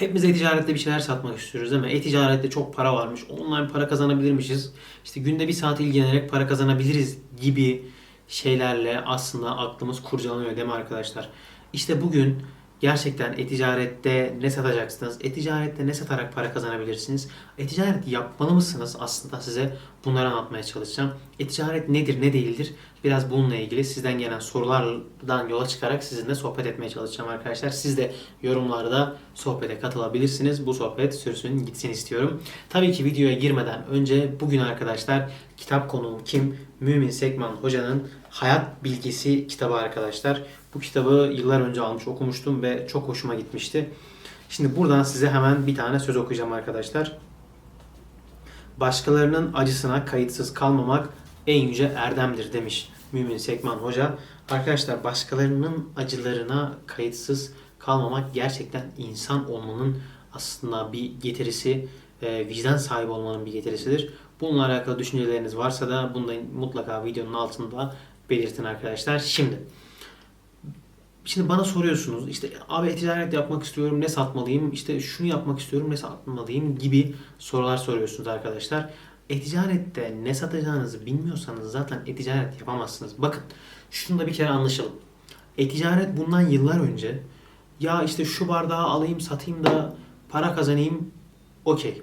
Hepimiz e-ticarette bir şeyler satmak istiyoruz değil mi? E-ticarette çok para varmış. Online para kazanabilirmişiz. İşte günde bir saat ilgilenerek para kazanabiliriz gibi şeylerle aslında aklımız kurcalanıyor değil mi arkadaşlar? İşte bugün gerçekten e-ticarette ne satacaksınız? E-ticarette ne satarak para kazanabilirsiniz? E-ticaret yapmalı mısınız? Aslında size bunları anlatmaya çalışacağım. E-ticaret nedir, ne değildir? Biraz bununla ilgili sizden gelen sorulardan yola çıkarak sizinle sohbet etmeye çalışacağım arkadaşlar. Siz de yorumlarda sohbete katılabilirsiniz. Bu sohbet sürsün gitsin istiyorum. Tabii ki videoya girmeden önce bugün arkadaşlar kitap konuğum kim? Mümin Sekman Hoca'nın Hayat Bilgisi kitabı arkadaşlar. Bu kitabı yıllar önce almış okumuştum ve çok hoşuma gitmişti. Şimdi buradan size hemen bir tane söz okuyacağım arkadaşlar. Başkalarının acısına kayıtsız kalmamak en yüce erdemdir demiş Mümin Sekman Hoca. Arkadaşlar başkalarının acılarına kayıtsız kalmamak gerçekten insan olmanın aslında bir getirisi, e, vicdan sahibi olmanın bir getirisidir. Bununla alakalı düşünceleriniz varsa da bunu da mutlaka videonun altında belirtin arkadaşlar. Şimdi Şimdi bana soruyorsunuz işte abi e-ticaret yapmak istiyorum ne satmalıyım işte şunu yapmak istiyorum ne satmalıyım gibi sorular soruyorsunuz arkadaşlar. E-ticarette ne satacağınızı bilmiyorsanız zaten e-ticaret yapamazsınız. Bakın şunu da bir kere anlaşalım. E-ticaret bundan yıllar önce ya işte şu bardağı alayım satayım da para kazanayım okey.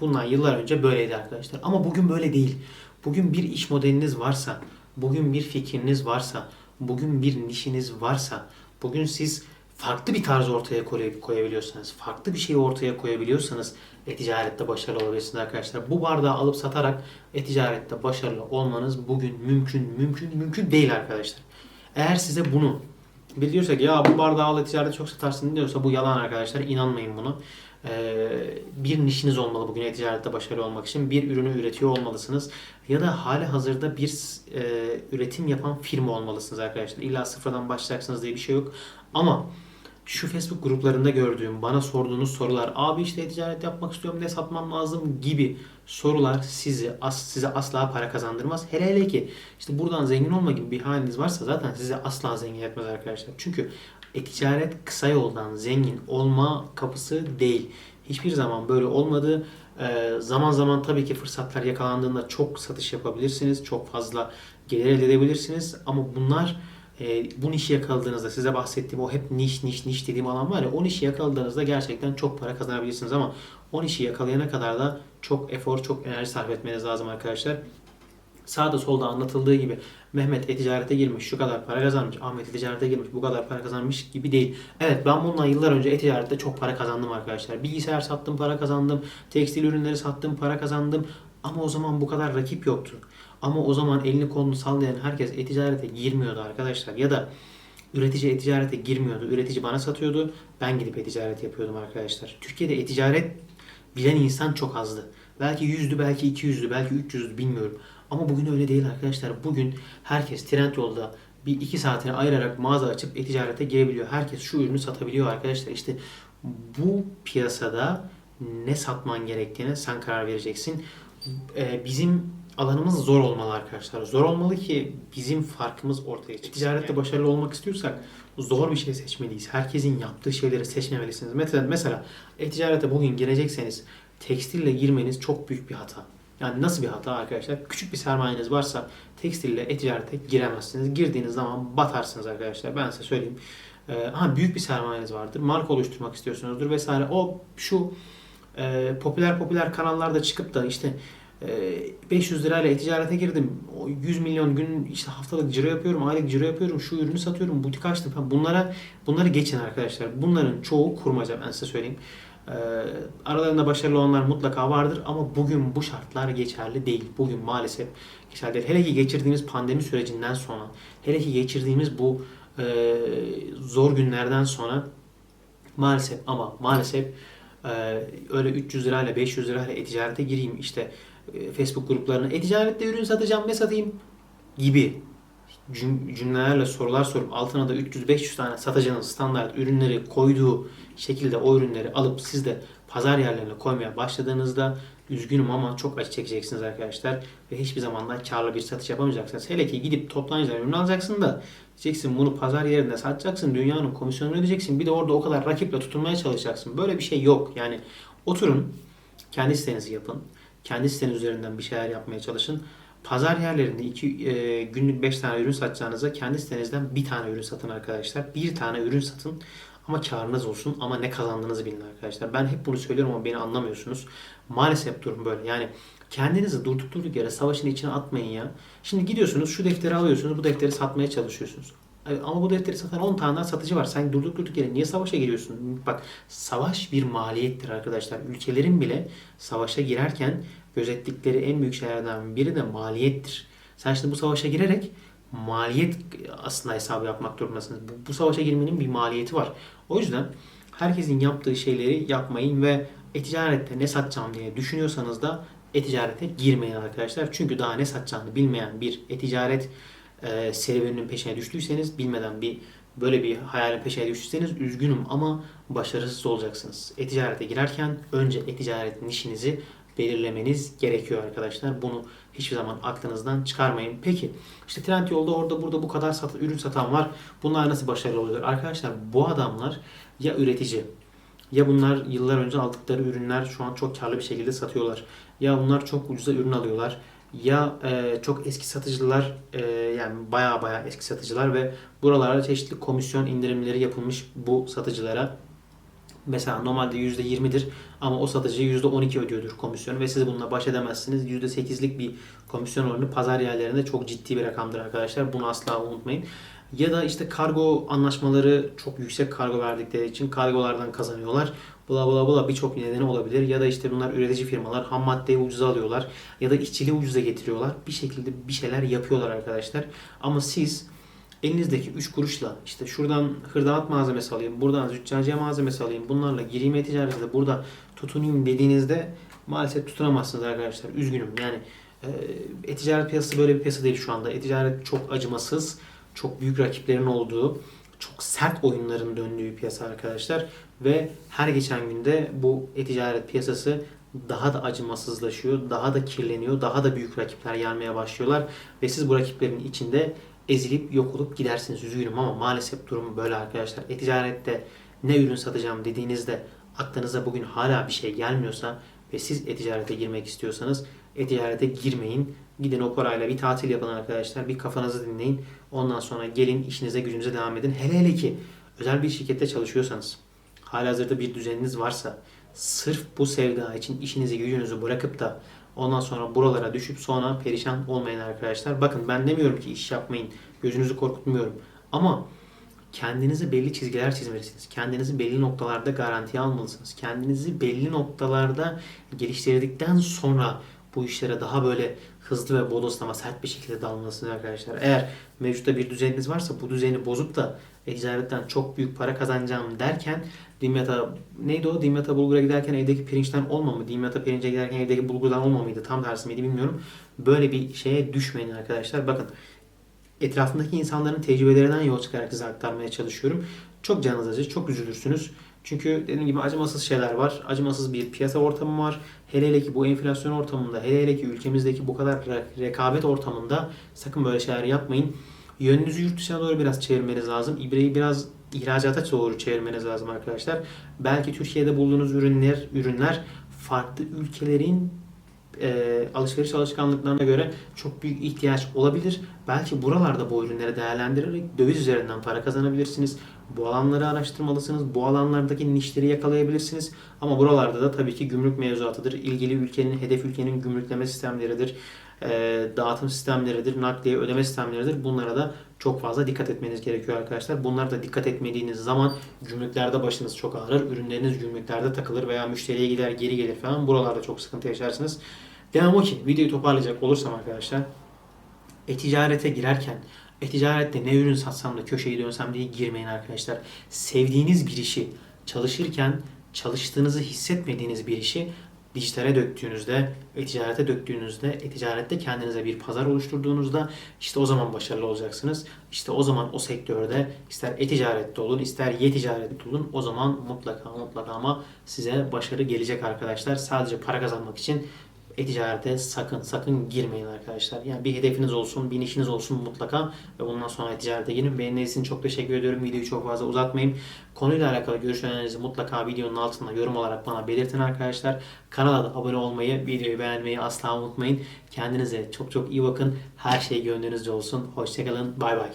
Bundan yıllar önce böyleydi arkadaşlar. Ama bugün böyle değil. Bugün bir iş modeliniz varsa, bugün bir fikriniz varsa, bugün bir nişiniz varsa, bugün siz farklı bir tarz ortaya koy- koyabiliyorsanız, farklı bir şeyi ortaya koyabiliyorsanız e-ticarette başarılı olabilirsiniz arkadaşlar. Bu bardağı alıp satarak e-ticarette başarılı olmanız bugün mümkün, mümkün, mümkün değil arkadaşlar. Eğer size bunu ki ya bu bardağı al e-ticarette çok satarsın diyorsa bu yalan arkadaşlar. İnanmayın bunu. Ee, bir nişiniz olmalı bugün e-ticarette başarılı olmak için. Bir ürünü üretiyor olmalısınız. Ya da hali hazırda bir e, üretim yapan firma olmalısınız arkadaşlar. İlla sıfırdan başlayacaksınız diye bir şey yok. Ama şu Facebook gruplarında gördüğüm, bana sorduğunuz sorular, abi işte e-ticaret yapmak istiyorum, ne satmam lazım gibi sorular sizi as, size asla para kazandırmaz. Hele hele ki işte buradan zengin olma gibi bir haliniz varsa zaten size asla zengin etmez arkadaşlar. Çünkü e-ticaret kısa yoldan zengin olma kapısı değil. Hiçbir zaman böyle olmadı. Ee, zaman zaman tabii ki fırsatlar yakalandığında çok satış yapabilirsiniz. Çok fazla gelir elde edebilirsiniz. Ama bunlar e, bu nişi yakaladığınızda size bahsettiğim o hep niş niş niş dediğim alan var ya o nişi yakaladığınızda gerçekten çok para kazanabilirsiniz ama o nişi yakalayana kadar da çok efor, çok enerji sarf etmeniz lazım arkadaşlar. Sağda solda anlatıldığı gibi Mehmet e-ticarete girmiş, şu kadar para kazanmış, Ahmet e-ticarete girmiş, bu kadar para kazanmış gibi değil. Evet ben bundan yıllar önce e-ticarette çok para kazandım arkadaşlar. Bilgisayar sattım, para kazandım. Tekstil ürünleri sattım, para kazandım. Ama o zaman bu kadar rakip yoktu. Ama o zaman elini kolunu sallayan herkes e-ticarete girmiyordu arkadaşlar. Ya da üretici e-ticarete girmiyordu. Üretici bana satıyordu. Ben gidip e-ticaret yapıyordum arkadaşlar. Türkiye'de e-ticaret bilen insan çok azdı. Belki yüzdü, belki iki yüzdü, belki üç yüzdü bilmiyorum. Ama bugün öyle değil arkadaşlar. Bugün herkes Trendyol'da bir iki saatini ayırarak mağaza açıp e-ticarete girebiliyor. Herkes şu ürünü satabiliyor arkadaşlar. İşte bu piyasada ne satman gerektiğine sen karar vereceksin. Ee, bizim alanımız zor olmalı arkadaşlar. Zor olmalı ki bizim farkımız ortaya çıksın. Ticarette başarılı olmak istiyorsak zor bir şey seçmeliyiz. Herkesin yaptığı şeyleri seçmemelisiniz. Mesela, mesela e-ticarete bugün girecekseniz tekstille girmeniz çok büyük bir hata. Yani nasıl bir hata arkadaşlar? Küçük bir sermayeniz varsa tekstille e-ticarete giremezsiniz. Girdiğiniz zaman batarsınız arkadaşlar. Ben size söyleyeyim. Ee, ha büyük bir sermayeniz vardır. Marka oluşturmak istiyorsunuzdur vesaire. O şu e, popüler popüler kanallarda çıkıp da işte 500 lirayla e-ticarete girdim. O 100 milyon gün işte haftalık ciro yapıyorum, aylık ciro yapıyorum, şu ürünü satıyorum, butik açtım falan. Bunlara bunları geçin arkadaşlar. Bunların çoğu kurmaca ben size söyleyeyim. Ee, aralarında başarılı olanlar mutlaka vardır ama bugün bu şartlar geçerli değil. Bugün maalesef geçerli değil. Hele ki geçirdiğimiz pandemi sürecinden sonra, hele ki geçirdiğimiz bu e, zor günlerden sonra maalesef ama maalesef e, öyle 300 lirayla 500 lirayla e-ticarete gireyim işte Facebook gruplarına e-ticarette ürün satacağım ne satayım gibi cüm- cümlelerle sorular sorup altına da 300-500 tane satıcının standart ürünleri koyduğu şekilde o ürünleri alıp siz de pazar yerlerine koymaya başladığınızda üzgünüm ama çok acı çekeceksiniz arkadaşlar ve hiçbir zaman da karlı bir satış yapamayacaksınız. Hele ki gidip toptancıdan ürün alacaksın da diyeceksin bunu pazar yerinde satacaksın, dünyanın komisyonunu ödeyeceksin. Bir de orada o kadar rakiple tutunmaya çalışacaksın. Böyle bir şey yok. Yani oturun, kendi sitenizi yapın. Kendi siteniz üzerinden bir şeyler yapmaya çalışın. Pazar yerlerinde iki, e, günlük 5 tane ürün satacağınıza kendi sitenizden bir tane ürün satın arkadaşlar. Bir tane ürün satın ama karınız olsun ama ne kazandığınızı bilin arkadaşlar. Ben hep bunu söylüyorum ama beni anlamıyorsunuz. Maalesef durum böyle. Yani kendinizi durduk durduk yere savaşın içine atmayın ya. Şimdi gidiyorsunuz şu defteri alıyorsunuz bu defteri satmaya çalışıyorsunuz. Ama bu defteri satan 10 tane satıcı var. Sen durduk durduk yere niye savaşa giriyorsun? Bak savaş bir maliyettir arkadaşlar. Ülkelerin bile savaşa girerken gözettikleri en büyük şeylerden biri de maliyettir. Sen şimdi bu savaşa girerek maliyet aslında hesabı yapmak durumundasınız. Bu, bu savaşa girmenin bir maliyeti var. O yüzden herkesin yaptığı şeyleri yapmayın ve e-ticarette ne satacağım diye düşünüyorsanız da e-ticarete girmeyin arkadaşlar. Çünkü daha ne satacağını bilmeyen bir e-ticaret e, serüveninin peşine düştüyseniz bilmeden bir böyle bir hayalin peşine düştüyseniz üzgünüm ama başarısız olacaksınız. E-ticarete girerken önce e-ticaret nişinizi belirlemeniz gerekiyor arkadaşlar. Bunu hiçbir zaman aklınızdan çıkarmayın. Peki işte Trendyol'da orada burada bu kadar sat, ürün satan var. Bunlar nasıl başarılı oluyor? Arkadaşlar bu adamlar ya üretici ya bunlar yıllar önce aldıkları ürünler şu an çok karlı bir şekilde satıyorlar. Ya bunlar çok ucuza ürün alıyorlar. Ya e, çok eski satıcılar e, yani baya baya eski satıcılar ve buralarda çeşitli komisyon indirimleri yapılmış bu satıcılara. Mesela normalde %20'dir ama o satıcı %12 ödüyordur komisyonu ve siz bununla baş edemezsiniz. %8'lik bir komisyon oranı pazar yerlerinde çok ciddi bir rakamdır arkadaşlar. Bunu asla unutmayın. Ya da işte kargo anlaşmaları çok yüksek kargo verdikleri için kargolardan kazanıyorlar. Bula bula bula birçok nedeni olabilir. Ya da işte bunlar üretici firmalar ham maddeyi ucuza alıyorlar. Ya da işçiliği ucuza getiriyorlar. Bir şekilde bir şeyler yapıyorlar arkadaşlar. Ama siz elinizdeki 3 kuruşla işte şuradan hırdavat malzemesi alayım, buradan züccaciye malzemesi alayım, bunlarla gireyim e-ticarete burada tutunayım dediğinizde maalesef tutunamazsınız arkadaşlar. Üzgünüm. Yani e, e-ticaret piyasası böyle bir piyasa değil şu anda. E-ticaret çok acımasız, çok büyük rakiplerin olduğu, çok sert oyunların döndüğü piyasa arkadaşlar. Ve her geçen günde bu e-ticaret piyasası daha da acımasızlaşıyor, daha da kirleniyor, daha da büyük rakipler gelmeye başlıyorlar. Ve siz bu rakiplerin içinde ezilip yok olup gidersiniz. Üzgünüm ama maalesef durum böyle arkadaşlar. E-ticarette ne ürün satacağım dediğinizde aklınıza bugün hala bir şey gelmiyorsa ve siz e-ticarete girmek istiyorsanız e-ticarete girmeyin. Gidin o parayla bir tatil yapın arkadaşlar. Bir kafanızı dinleyin. Ondan sonra gelin işinize gücünüze devam edin. Hele hele ki özel bir şirkette çalışıyorsanız halihazırda bir düzeniniz varsa sırf bu sevda için işinizi gücünüzü bırakıp da ondan sonra buralara düşüp sonra perişan olmayın arkadaşlar. Bakın ben demiyorum ki iş yapmayın. Gözünüzü korkutmuyorum. Ama kendinize belli çizgiler çizmelisiniz. Kendinizi belli noktalarda garantiye almalısınız. Kendinizi belli noktalarda geliştirdikten sonra bu işlere daha böyle hızlı ve bodoslama sert bir şekilde dalmalısınız arkadaşlar. Eğer mevcutta bir düzeniniz varsa bu düzeni bozup da e-ticaretten çok büyük para kazanacağım derken Dimyat'a neydi o? Dimyat'a bulgura giderken evdeki pirinçten olma mı? Dimyat'a pirince giderken evdeki bulgurdan olma mıydı? Tam tersi miydi bilmiyorum. Böyle bir şeye düşmeyin arkadaşlar. Bakın etrafındaki insanların tecrübelerinden yol çıkarak size aktarmaya çalışıyorum. Çok canınız acır, çok üzülürsünüz. Çünkü dediğim gibi acımasız şeyler var. Acımasız bir piyasa ortamı var. Hele hele ki bu enflasyon ortamında, hele hele ki ülkemizdeki bu kadar re- rekabet ortamında sakın böyle şeyler yapmayın. Yönünüzü yurt dışına doğru biraz çevirmeniz lazım. İbreyi biraz ihracata doğru çevirmeniz lazım arkadaşlar. Belki Türkiye'de bulduğunuz ürünler ürünler farklı ülkelerin e, alışveriş alışkanlıklarına göre çok büyük ihtiyaç olabilir. Belki buralarda bu ürünleri değerlendirerek döviz üzerinden para kazanabilirsiniz. Bu alanları araştırmalısınız. Bu alanlardaki nişleri yakalayabilirsiniz. Ama buralarda da tabii ki gümrük mevzuatıdır. İlgili ülkenin, hedef ülkenin gümrükleme sistemleridir. e, dağıtım sistemleridir, nakliye ödeme sistemleridir. Bunlara da çok fazla dikkat etmeniz gerekiyor arkadaşlar. Bunlara da dikkat etmediğiniz zaman gümrüklerde başınız çok ağrır. Ürünleriniz gümrüklerde takılır veya müşteriye gider geri gelir falan. Buralarda çok sıkıntı yaşarsınız. Devam o ki videoyu toparlayacak olursam arkadaşlar e-ticarete girerken e-ticarette ne ürün satsam da köşeyi dönsem diye girmeyin arkadaşlar. Sevdiğiniz bir işi çalışırken çalıştığınızı hissetmediğiniz bir işi dijitale döktüğünüzde, e-ticarete döktüğünüzde, e-ticarette kendinize bir pazar oluşturduğunuzda işte o zaman başarılı olacaksınız. İşte o zaman o sektörde ister e-ticarette olun, ister ye-ticarette olun o zaman mutlaka mutlaka ama size başarı gelecek arkadaşlar. Sadece para kazanmak için e-ticarete sakın sakın girmeyin arkadaşlar. Yani bir hedefiniz olsun, bir işiniz olsun mutlaka ve bundan sonra e-ticarete girin. Beğendiğiniz için çok teşekkür ediyorum. Videoyu çok fazla uzatmayayım. Konuyla alakalı görüşlerinizi mutlaka videonun altında yorum olarak bana belirtin arkadaşlar. Kanala da abone olmayı, videoyu beğenmeyi asla unutmayın. Kendinize çok çok iyi bakın. Her şey gönlünüzce olsun. Hoşçakalın. Bay bay.